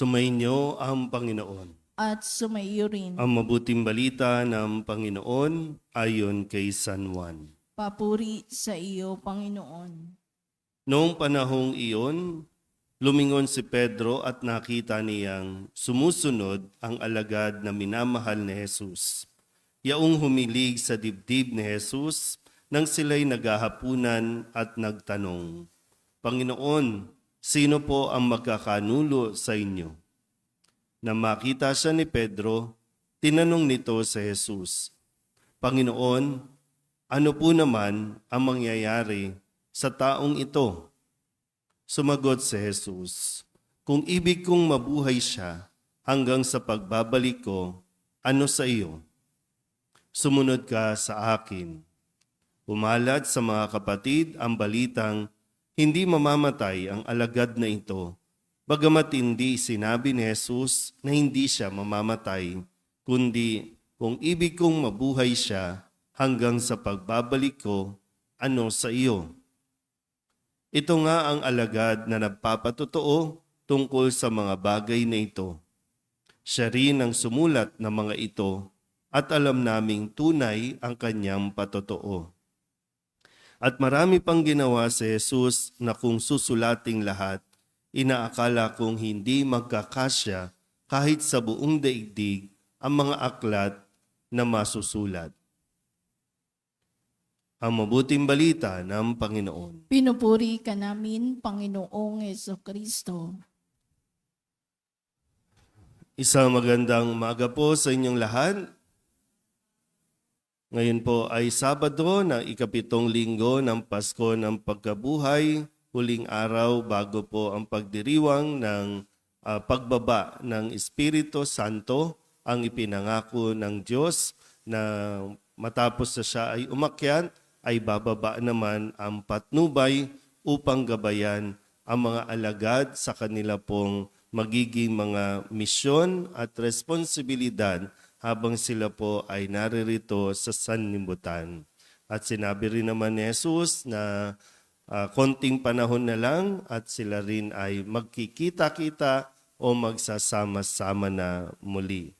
Sumainyo ang Panginoon. at sumaiyo rin. Ang mabuting balita ng Panginoon ayon kay San Juan. Papuri sa iyo, Panginoon. Noong panahong iyon, lumingon si Pedro at nakita niyang sumusunod ang alagad na minamahal ni Jesus. Yaong humilig sa dibdib ni Jesus nang sila'y naghahapunan at nagtanong, Panginoon, sino po ang magkakanulo sa inyo? Na makita siya ni Pedro, tinanong nito sa Jesus, Panginoon, ano po naman ang mangyayari sa taong ito? Sumagot si Jesus, Kung ibig kong mabuhay siya hanggang sa pagbabalik ko, ano sa iyo? Sumunod ka sa akin. Umalat sa mga kapatid ang balitang hindi mamamatay ang alagad na ito, bagamat hindi sinabi ni Jesus na hindi siya mamamatay, kundi kung ibig kong mabuhay siya hanggang sa pagbabalik ko, ano sa iyo? Ito nga ang alagad na nagpapatotoo tungkol sa mga bagay na ito. Siya rin ang sumulat ng mga ito at alam naming tunay ang kanyang patotoo. At marami pang ginawa si Jesus na kung susulating lahat, inaakala kong hindi magkakasya kahit sa buong daigdig ang mga aklat na masusulat. Ang mabuting balita ng Panginoon. Pinupuri ka namin, Panginoong Yeso Kristo. Isang magandang umaga po sa inyong lahat. Ngayon po ay Sabado ng ikapitong linggo ng Pasko ng Pagkabuhay, huling araw bago po ang pagdiriwang ng ah, pagbaba ng Espiritu Santo, ang ipinangako ng Diyos na matapos na siya ay umakyat, ay bababa naman ang patnubay upang gabayan ang mga alagad sa kanila pong magiging mga misyon at responsibilidad habang sila po ay naririto sa sanlibutan. At sinabi rin naman ni Jesus na ah, konting panahon na lang at sila rin ay magkikita-kita o magsasama-sama na muli.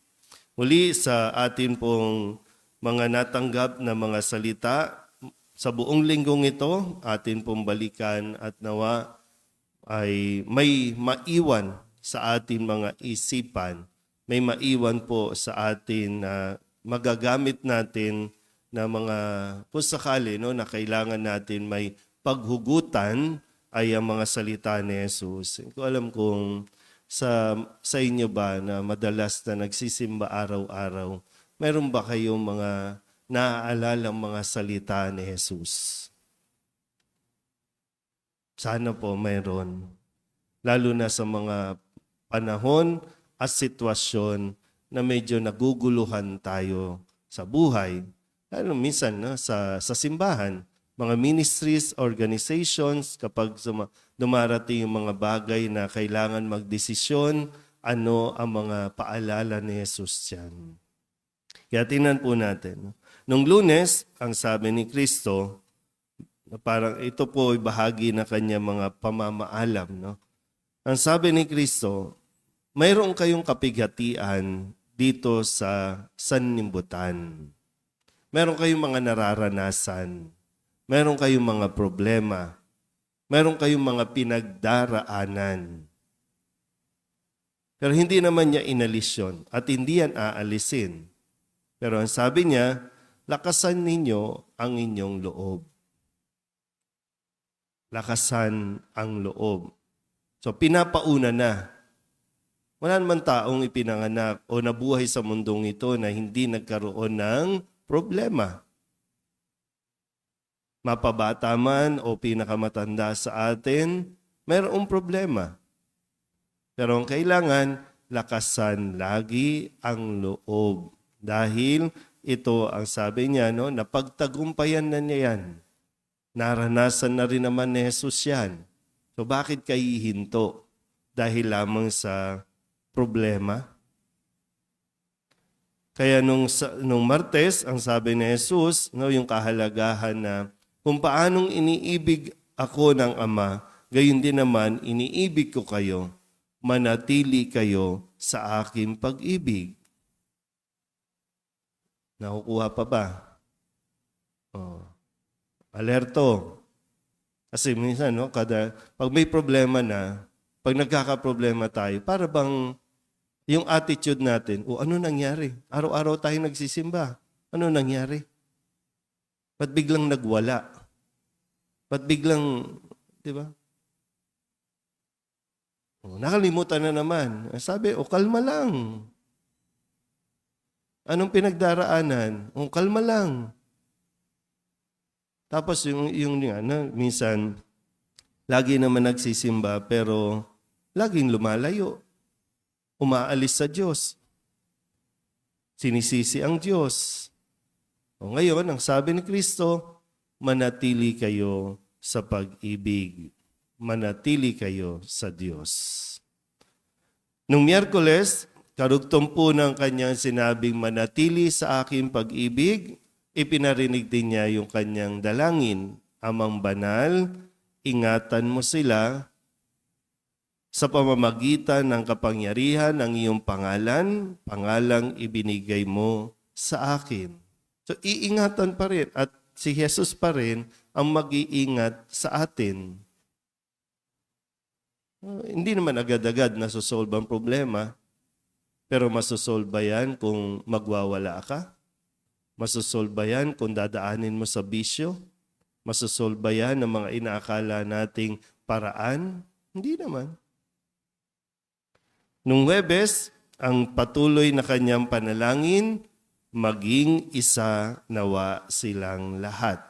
Muli sa atin pong mga natanggap na mga salita sa buong linggong ito, atin pong balikan at nawa ay may maiwan sa atin mga isipan, may maiwan po sa atin na magagamit natin na mga kung sakali no, na kailangan natin may paghugutan ay ang mga salita ni Jesus. Hindi ko alam kung sa, sa inyo ba na madalas na nagsisimba araw-araw, meron ba kayong mga naaalala mga salita ni Jesus? Sana po mayroon. Lalo na sa mga panahon at sitwasyon na medyo naguguluhan tayo sa buhay. Lalo minsan no, sa, sa simbahan, mga ministries, organizations, kapag dumarating yung mga bagay na kailangan magdesisyon, ano ang mga paalala ni Jesus yan. Kaya tingnan po natin. Nung lunes, ang sabi ni Kristo, na parang ito po ay bahagi na kanya mga pamamaalam. No? Ang sabi ni Kristo, mayroon kayong kapighatian dito sa sanimbutan. Meron kayong mga nararanasan. Meron kayong mga problema. Meron kayong mga pinagdaraanan. Pero hindi naman niya inalis yun at hindi yan aalisin. Pero ang sabi niya, lakasan ninyo ang inyong loob. Lakasan ang loob. So pinapauna na. Wala naman taong ipinanganak o nabuhay sa mundong ito na hindi nagkaroon ng problema. Mapabata man o pinakamatanda sa atin, mayroong problema. Pero ang kailangan, lakasan lagi ang loob. Dahil ito ang sabi niya, no, napagtagumpayan na niya yan. Naranasan na rin naman ni Jesus yan. So bakit kayo hihinto? Dahil lamang sa problema? Kaya nung, nung Martes, ang sabi ni Jesus, no, yung kahalagahan na kung paanong iniibig ako ng Ama, gayon din naman iniibig ko kayo. manatili kayo sa aking pag-ibig. Nakukuha pa ba? Oh. Alerto. Kasi minsan, no, kada, pag may problema na, pag nagkakaproblema tayo, para bang yung attitude natin, o ano nangyari? Araw-araw tayo nagsisimba. Ano nangyari? Ba't biglang nagwala? Ba't biglang, di ba? O, nakalimutan na naman. Sabi, o kalma lang. Anong pinagdaraanan? O kalma lang. Tapos yung, yung ano, minsan, lagi naman nagsisimba pero laging lumalayo. Umaalis sa Diyos. Sinisisi ang Diyos. O ngayon, ang sabi ni Kristo, manatili kayo sa pag-ibig. Manatili kayo sa Diyos. Nung Miyerkules, karugtong po ng kanyang sinabing manatili sa aking pag-ibig, ipinarinig din niya yung kanyang dalangin. Amang banal, ingatan mo sila sa pamamagitan ng kapangyarihan ng iyong pangalan, pangalang ibinigay mo sa akin. So iingatan pa rin at si Jesus pa rin ang mag-iingat sa atin. Uh, hindi naman agad-agad nasusolve ang problema, pero masusolve ba yan kung magwawala ka? Masusolve ba yan kung dadaanin mo sa bisyo? Masusolve ba yan ng mga inaakala nating paraan? Hindi naman. Nung Webes, ang patuloy na kanyang panalangin, maging isa nawa silang lahat.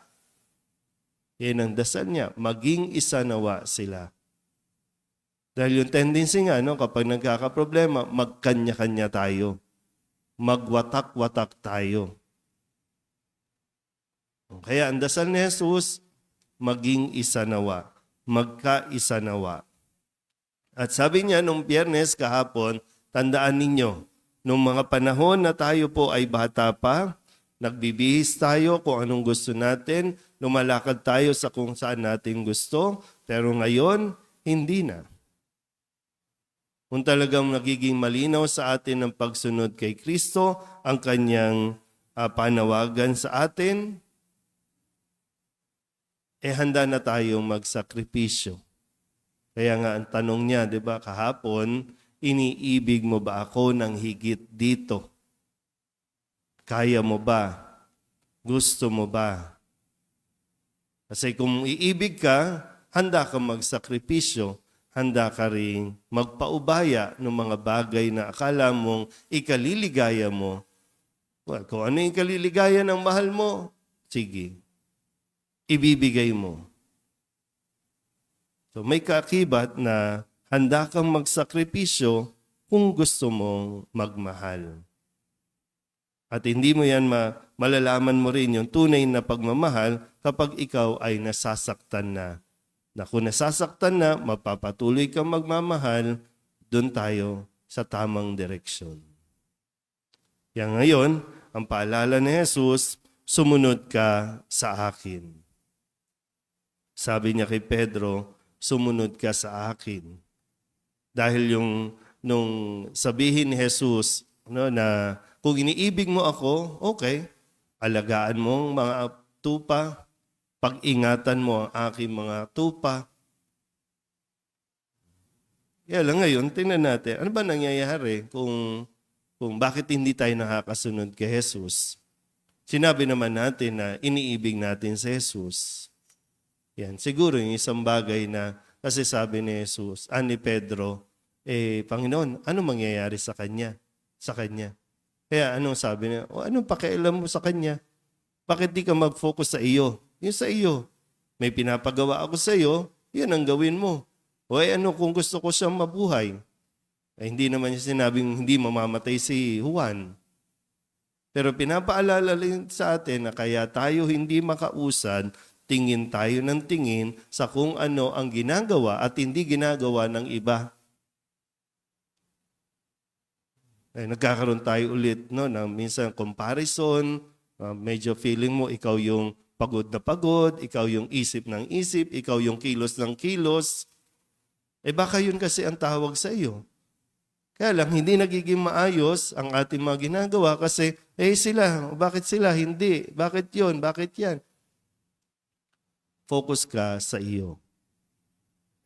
Yan ang dasal niya, maging isa nawa sila. Dahil yung tendency nga, no, kapag nagkakaproblema, magkanya-kanya tayo. Magwatak-watak tayo. Kaya ang dasal ni Jesus, maging isa nawa. Magkaisa nawa. At sabi niya nung biyernes kahapon, tandaan ninyo, nung mga panahon na tayo po ay bata pa, nagbibihis tayo kung anong gusto natin, lumalakad tayo sa kung saan natin gusto, pero ngayon, hindi na. Kung talagang nagiging malinaw sa atin ang pagsunod kay Kristo, ang kanyang uh, panawagan sa atin, eh handa na tayong magsakripisyo. Kaya nga ang tanong niya, di ba, kahapon, iniibig mo ba ako ng higit dito? Kaya mo ba? Gusto mo ba? Kasi kung iibig ka, handa ka magsakripisyo, handa ka rin magpaubaya ng mga bagay na akala mong ikaliligaya mo. Well, kung ano yung ikaliligaya ng mahal mo, sige, ibibigay mo. So may kaakibat na handa kang magsakripisyo kung gusto mong magmahal. At hindi mo yan ma- malalaman mo rin yung tunay na pagmamahal kapag ikaw ay nasasaktan na. Na kung nasasaktan na, mapapatuloy kang magmamahal, doon tayo sa tamang direksyon. Yan ngayon, ang paalala ni Jesus, sumunod ka sa akin. Sabi niya kay Pedro, sumunod ka sa akin. Dahil yung nung sabihin ni Jesus no, na kung iniibig mo ako, okay, alagaan mo ang mga tupa, pag-ingatan mo ang aking mga tupa. Kaya lang ngayon, tingnan natin, ano ba nangyayari kung, kung bakit hindi tayo nakakasunod kay Jesus? Sinabi naman natin na iniibig natin si Jesus. Yan. Siguro yung isang bagay na, kasi sabi ni Jesus, ani Pedro, eh, Panginoon, ano mangyayari sa kanya? Sa kanya. Kaya anong sabi niya? O anong pakialam mo sa kanya? Bakit di ka mag-focus sa iyo? Yung sa iyo. May pinapagawa ako sa iyo, yan ang gawin mo. O eh, ano kung gusto ko siyang mabuhay? Eh, hindi naman niya sinabing hindi mamamatay si Juan. Pero pinapaalala rin sa atin na kaya tayo hindi makausad tingin tayo ng tingin sa kung ano ang ginagawa at hindi ginagawa ng iba. Eh, nagkakaroon tayo ulit no, ng minsan comparison, uh, medyo feeling mo ikaw yung pagod na pagod, ikaw yung isip ng isip, ikaw yung kilos ng kilos. Eh baka yun kasi ang tawag sa iyo. Kaya lang, hindi nagiging maayos ang ating mga ginagawa kasi, eh sila, bakit sila? Hindi. Bakit yun? Bakit yan? Focus ka sa iyo.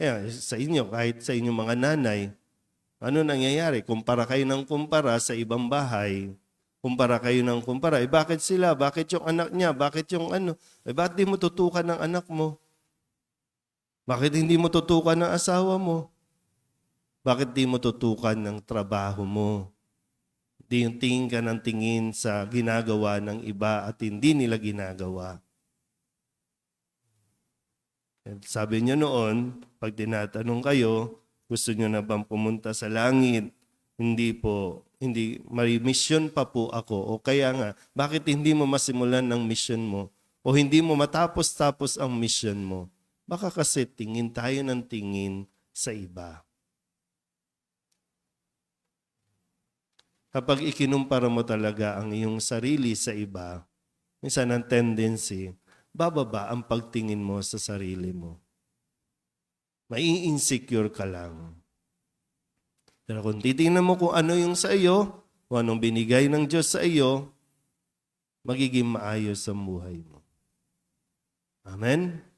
Kaya sa inyo, kahit sa inyong mga nanay, ano nangyayari? Kumpara kayo ng kumpara sa ibang bahay. Kumpara kayo ng kumpara. Eh bakit sila? Bakit yung anak niya? Bakit yung ano? Eh bakit di mo tutukan ng anak mo? Bakit hindi mo tutukan ng asawa mo? Bakit di mo tutukan ng trabaho mo? Di yung tingin ka ng tingin sa ginagawa ng iba at hindi nila ginagawa. Sabi niyo noon, pag tinatanong kayo, gusto niyo na bang pumunta sa langit? Hindi po, hindi, may mission pa po ako. O kaya nga, bakit hindi mo masimulan ng mission mo? O hindi mo matapos-tapos ang mission mo? Baka kasi tingin tayo ng tingin sa iba. Kapag ikinumpara mo talaga ang iyong sarili sa iba, minsan ang tendency, bababa ang pagtingin mo sa sarili mo. Mai-insecure ka lang. Pero kung titingnan mo kung ano yung sa iyo, kung anong binigay ng Diyos sa iyo, magiging maayos ang buhay mo. Amen?